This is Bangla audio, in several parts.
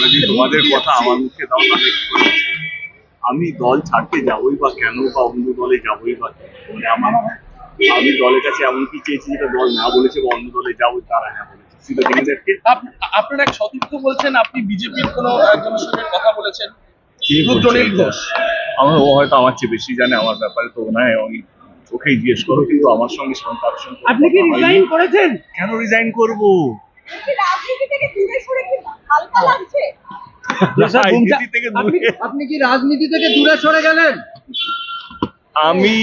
তোমরা যদি তোমাদের কথা আমার মুখে দাও তাহলে কি করে আমি দল ছাড়তে যাবোই বা কেন বা অন্য দলে যাবোই বা কেন? মানে আমার আমি দলের কাছে এমন কি চেয়েছি যেটা দল না বলেছে বা অন্য দলে যাব তারা হ্যাঁ বলেছে। আপনার এক সতীর্থ বলছেন আপনি বিজেপির কোন একজনের সঙ্গে কথা বলেছেন? রুদ্রনীল ঘোষ আমার ও হয়তো আমার চেয়ে বেশি জানে আমার ব্যাপারে তো না ওই ওকেই জিজ্ঞেস করো কিন্তু আমার সঙ্গে সেরকম তার সঙ্গে আপনি কি রিজাইন করেছেন? কেন রিজাইন করব? রাজনীতি থেকে দূরে সরে কি হালকা লাগছে? আপনি কি রাজনীতি থেকে দূরে সরে গেলেন? আমি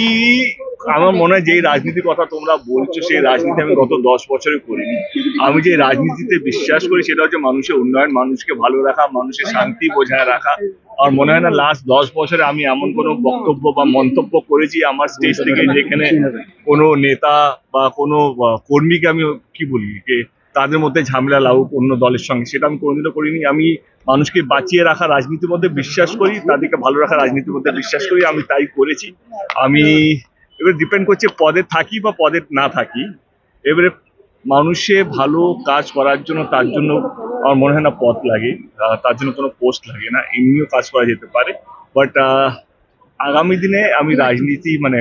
আমার মনে হয় যেই রাজনীতির কথা তোমরা বলছো সেই রাজনীতি আমি গত দশ বছরে করিনি। আমি যে রাজনীতিতে বিশ্বাস করি সেটা হচ্ছে মানুষের উন্নয়ন মানুষকে ভালো রাখা মানুষের শান্তি বজায় রাখা। আর মনে হয় না লাস্ট দশ বছরে আমি এমন কোনো বক্তব্য বা মন্তব্য করেছি আমার স্টেজ থেকে যেখানে কোনো নেতা বা কোনো কর্মীকে আমি কি বলি যে তাদের মধ্যে ঝামেলা লাগুক, অন্য দলের সঙ্গে। সেটা আমি কোনোদিনও করিনি। আমি মানুষকে বাঁচিয়ে রাখা রাজনীতির মধ্যে বিশ্বাস করি, তাদেরকে ভালো রাখা রাজনীতির মধ্যে বিশ্বাস করি, আমি তাই করেছি। আমি এবার ডিপেন্ড করছে পদে থাকি বা পদে না থাকি। এবারে মানুষে ভালো কাজ করার জন্য তার জন্য আমার মনে হয় না পদ লাগে তার জন্য কোনো পোস্ট লাগে না। এমনিও কাজ করা যেতে পারে। বাট আগামী দিনে আমি রাজনীতি মানে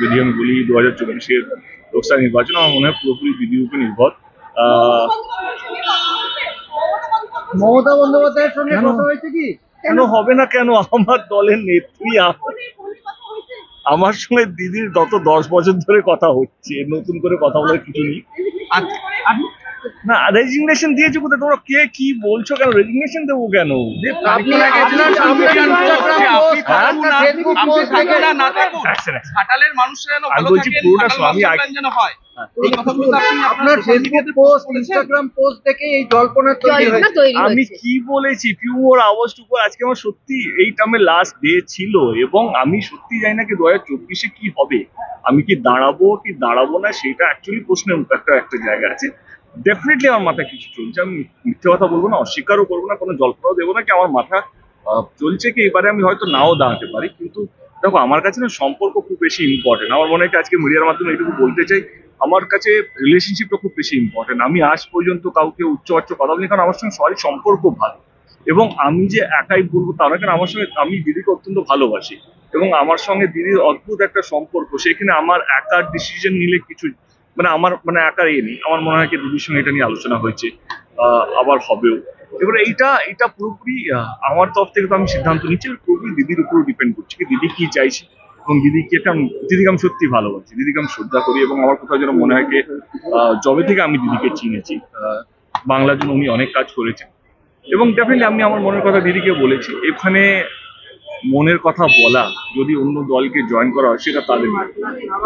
যদি আমি বলি, দু হাজার চব্বিশের লোকসভা নির্বাচন, আমার মনে হয় পুরোপুরি দিদির উপর নির্ভর। মমতা বন্দ্যোপাধ্যায়ের সঙ্গে কথা হয়েছে কি কেন হবে না কেন আমার দলের নেত্রী আমার সঙ্গে দিদির গত দশ বছর ধরে কথা হচ্ছে নতুন করে কথা বলার কিছু নেই না রেজিগনেশন দিয়েছ কোথায় তোমরা কে কি বলছো কেন রেজিগনেশন দেবো কেন। আচ্ছা, আচ্ছা। আমি বলছি পুরোটা আমি এই আপনি আপনার ফেসবুক পোস্ট ইনস্টাগ্রাম পোস্ট দেখে এই জল্পনা তৈরি হয়েছে। আমি কি বলেছি? পিউর আওয়াজটুকু আজকে আমার সত্যি এইটা আমার লাস্ট ডে ছিল এবং আমি সত্যি জানি না কি দু হাজার চব্বিশে কি হবে। আমি কি দাঁড়াবো কি দাঁড়াবো না সেটা অ্যাকচুয়ালি প্রশ্নের একটা একটা জায়গা আছে। ডেফিনেটলি আমার মাথায় কিছু চলছে। আমি মিথ্যে কথা বলব না অস্বীকারও করব না কোনো জল্পনাও দেবো না কি আমার মাথা আহ, চলছে কি এবারে আমি হয়তো নাও দাঁড়াতে পারি। কিন্তু দেখো আমার কাছে না সম্পর্ক খুব বেশি ইম্পর্টেন্ট আমার মনে হয় আজকে মিডিয়ার মাধ্যমে এটুকু বলতে চাই আমার কাছে রিলেশনশিপটা খুব বেশি ইম্পর্টেন্ট আমি আজ পর্যন্ত কাউকে উচ্চ উচ্চ কথা বলি কারণ আমার সঙ্গে সবারই সম্পর্ক ভালো। এবং আমি যে একাই বলব তা না কারণ আমার সঙ্গে আমি দিদিকে অত্যন্ত ভালোবাসি। এবং আমার সঙ্গে দিদির অদ্ভুত একটা সম্পর্ক সেখানে আমার একার ডিসিশন নিলে কিছু মানে আমার মানে একার এ নেই। আমার মনে হয় দিদির সঙ্গে এটা নিয়ে আলোচনা হয়েছে আবার হবেও। এবারে এইটা এটা পুরোপুরি আমার তরফ থেকে তো আমি সিদ্ধান্ত নিচ্ছি পুরোপুরি দিদির উপর ডিপেন্ড করছে, কি দিদি কি চাইছে। এবং দিদিকে একটা দিদিকে আমি সত্যি ভালোবাসি। দিদিকে আমি শ্রদ্ধা করি এবং আমার কোথাও যেন মনে হয় যে যবে থেকে আমি দিদিকে চিনেছি। বাংলার জন্য উনি অনেক কাজ করেছেন। এবং ডেফিনেটলি আমি আমার মনের কথা দিদিকে বলেছি। এখানে মনের কথা বলা, যদি অন্য দলকে জয়েন করা হয়, সেটা তাদের।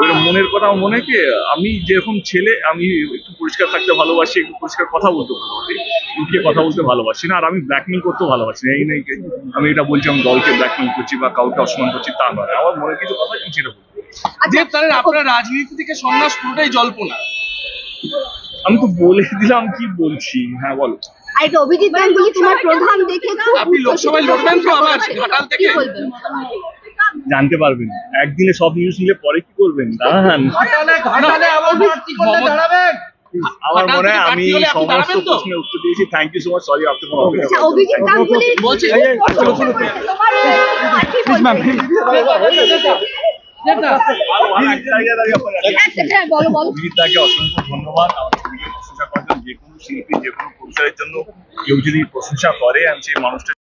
এবার মনের কথা মনে কি, আমি যেরকম ছেলে, আমি একটু পরিষ্কার থাকতে ভালোবাসি, একটু পরিষ্কার কথা বলতে ভালোবাসি। লুকিয়ে কথা বলতে ভালোবাসি না আর আমি ব্ল্যাকমেল করতেও ভালোবাসি না। এই নেই আমি এটা বলছি আমি দলকে ব্ল্যাকমেল করছি বা কাউকে অসম্মান করছি তা নয়। আমার মনে কিছু কথা আমি সেটা বলব যে তাহলে আপনার রাজনীতি থেকে সন্ন্যাস পুরোটাই জল্পনা। আমি তো বলে দিলাম কি বলছি। হ্যাঁ বলো। এটা অভিজিৎ গাঙ্গুলি তোমার প্রধান দেখে আপনি লোকসভায় লড়বেন তো আবার ঘাটাল থেকে? জানতে পারবেন। একদিনে সব নিউজ নিলে পরে কি করবেন? দাঁড়ান। ঘাটালে ঘাটালে আবার দাঁড়াবেন। আমার মনে হয় আমি সমস্ত প্রশ্নের উত্তর দিয়েছি thank you so much sorry আপনি কোনো আচ্ছা অভিজিৎ গাঙ্গুলি বলছি- আচ্ছা, হ্যাঁ, অভিজিৎদাকে অসংখ্য ধন্যবাদ আমার প্রশংসা করার যে কোনো শিল্পী যে কোনো প্রফেসরের জন্য কেউ যদি প্রশংসা করে আমি সেই মানুষটা